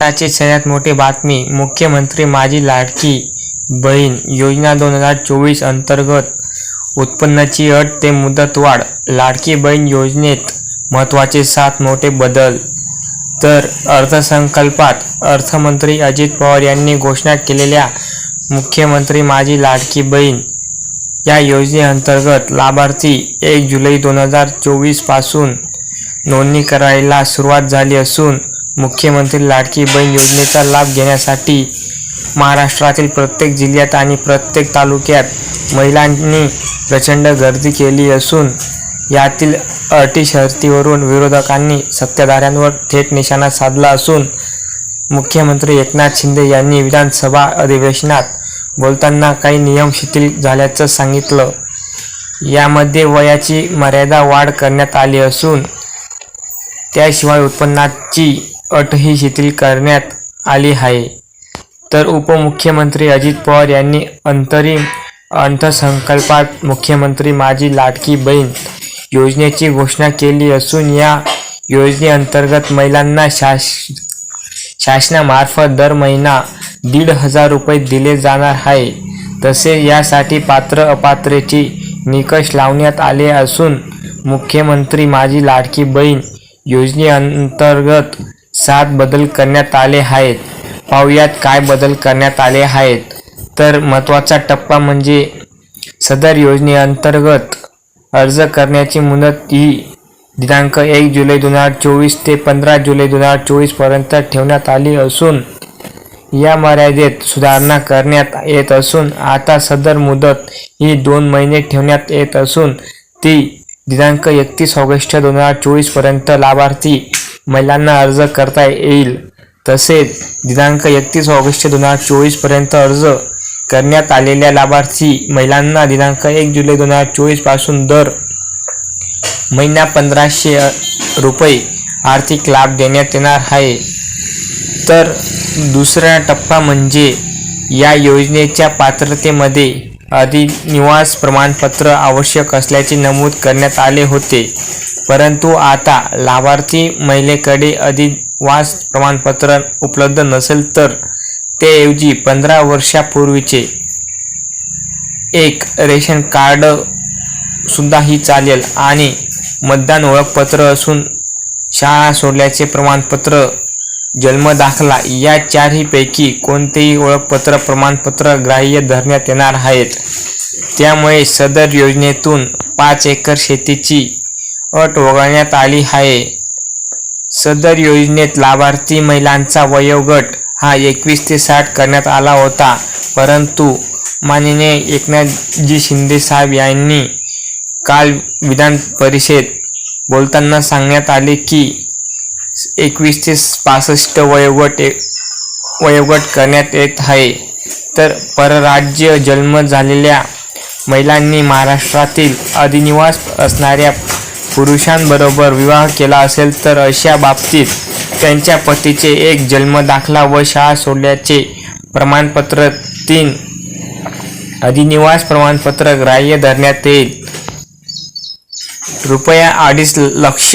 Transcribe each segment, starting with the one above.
आताची सगळ्यात मोठी बातमी मुख्यमंत्री माझी लाडकी बहीण योजना दोन हजार चोवीस अंतर्गत उत्पन्नाची अट ते मुदतवाढ लाडकी बहीण योजनेत महत्त्वाचे सात मोठे बदल. तर अर्थसंकल्पात अर्थमंत्री अजित पवार यांनी घोषणा केलेल्या मुख्यमंत्री माझी लाडकी बहीण या योजनेअंतर्गत लाभार्थी एक जुलै दोन हजार चोवीसपासून नोंदणी करायला सुरुवात झाली असून मुख्यमंत्री लाडकी बहीण योजनेचा लाभ घेण्यासाठी महाराष्ट्रातील प्रत्येक जिल्ह्यात आणि प्रत्येक तालुक्यात महिलांनी प्रचंड गर्दी केली असून यातील अटी शर्तीवरून विरोधकांनी सत्ताधाऱ्यांवर थेट निशाणा साधला असून मुख्यमंत्री एकनाथ शिंदे यांनी विधानसभा अधिवेशनात बोलताना काही नियम शिथिल झाल्याचं सांगितलं. यामध्ये वयाची मर्यादा वाढ करण्यात आली असून त्याशिवाय उत्पन्नाची अटही शिथिल करण्यात आली आहे. तर उपमुख्यमंत्री अजित पवार यांनी अंतरिम अर्थसंकल्पात मुख्यमंत्री माझी लाडकी बहीण योजनेची घोषणा केली असून या योजनेअंतर्गत महिलांना शास शासनामार्फत दर महिना दीड हजार रुपये दिले जाणार आहे. तसे यासाठी पात्र अपात्रेची निकष लावण्यात आले असून मुख्यमंत्री माझी लाडकी बहीण योजनेअंतर्गत सात बदल करण्यात आले आहेत. पाहुयात काय बदल करण्यात आले आहेत. तर महत्त्वाचा टप्पा म्हणजे सदर योजनेअंतर्गत अर्ज करण्याची मुदत ही दिनांक एक जुलै दोन हजार चोवीस ते पंधरा जुलै दोन हजार चोवीसपर्यंत ठेवण्यात आली असून या मर्यादेत सुधारणा करण्यात येत असून आता सदर मुदत ही दोन महिने ठेवण्यात येत असून ती दिनांक एकतीस ऑगस्ट दोन हजार चोवीसपर्यंत लाभार्थी महिलांना अर्ज करता येईल. तसेच दिनांक एकतीस ऑगस्ट दोन हजार चोवीसपर्यंत अर्ज करण्यात आलेल्या लाभार्थी महिलांना दिनांक एक जुलै दोन हजार चोवीसपासून दर महिना पंधराशे रुपये आर्थिक लाभ देण्यात येणार आहे. तर दुसरा टप्पा म्हणजे या योजनेच्या पात्रतेमध्ये अधिनिवास प्रमाणपत्र आवश्यक असल्याचे नमूद करण्यात आले होते. परंतु आता लाभार्थी महिलेकडे अधिवास प्रमाणपत्र उपलब्ध नसेल तर त्याऐवजी पंधरा वर्षापूर्वीचे एक रेशन कार्ड सुद्धाही चालेल आणि मतदान ओळखपत्र असून शाळा सोडल्याचे प्रमाणपत्र जन्मदाखला या चारहीपैकी कोणतेही ओळखपत्र प्रमाणपत्र ग्राह्य धरण्यात येणार आहेत. त्यामुळे सदर योजनेतून पाच एकर शेतीची अट वगळण्यात आली आहे. सदर योजनेत लाभार्थी महिलांचा वयोगट हा एकवीस ते साठ करण्यात आला होता. परंतु माननीय एकनाथजी शिंदे साहेब यांनी काल विधान परिषद बोलताना सांगण्यात आले की एकवीस ते पासष्ट वयोगट वयोगट करण्यात येत आहे. तर परराज्य जन्म झालेल्या महिलांनी महाराष्ट्रातील अधिनिवास असणाऱ्या पुरुषांबरोबर विवाह केला असेल तर अशा बाबतीत त्यांच्या पतीचे एक जन्मदाखला व शाळा सोडल्याचे प्रमाणपत्र तीन अधिनिवास प्रमाणपत्र ग्राह्य धरण्यात येईल. रुपया अडीच लक्ष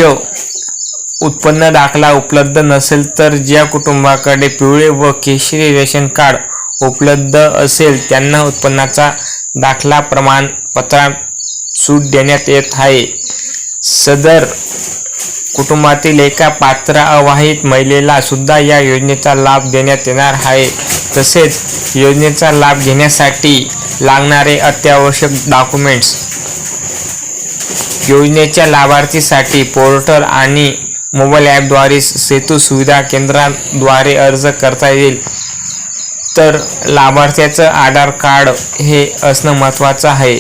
उत्पन्न दाखला उपलब्ध नसेल तर ज्या कुटुंबाकडे पिवळे व केशरी रेशन कार्ड उपलब्ध असेल त्यांना उत्पन्नाचा दाखला प्रमाणपत्रात सूट देण्यात येत आहे. सदर कुटुंबातील एका पात्र अवाहित महिलेला सुद्धा या योजनेचा लाभ देण्यात येणार आहे. तसेच योजनेचा लाभ घेण्यासाठी लागणारे अत्यावश्यक डॉक्युमेंट्स योजनेच्या लाभार्थीसाठी पोर्टल आणि मोबाईल ॲपद्वारे सेतू सुविधा केंद्राद्वारे अर्ज करता येईल. तर लाभार्थ्याचं आधार कार्ड हे असणं महत्त्वाचं आहे.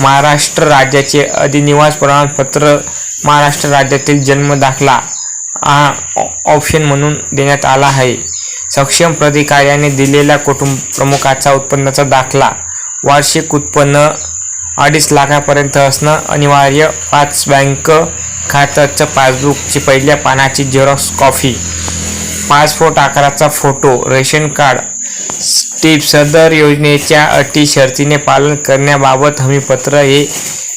महाराष्ट्र राज्याचे अधिनिवास प्रमाणपत्र महाराष्ट्र राज्यातील जन्म दाखला हा ऑ- ऑप्शन म्हणून देण्यात आला आहे. सक्षम प्राधिकाऱ्याने दिलेला कुटुंब प्रमुखाचा उत्पन्नाचा दाखला वार्षिक उत्पन्न अडीच लाखापर्यंत असणं अनिवार्य. पाच बँक खात्याचं पासबुकची पहिल्या पानाची झेरॉक्स कॉफी पासपोर्ट आकाराचा फोटो रेशन कार्ड स्टीप सदर योजनेच्या अटी शर्तीने पालन करण्याबाबत हमीपत्र हे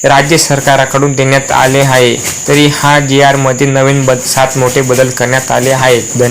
राज्य सरकाराकडून देण्यात आले आहे. तरी हा जी आरमध्ये नवीन बद सात मोठे बदल करण्यात आले आहेत. धन्यवाद.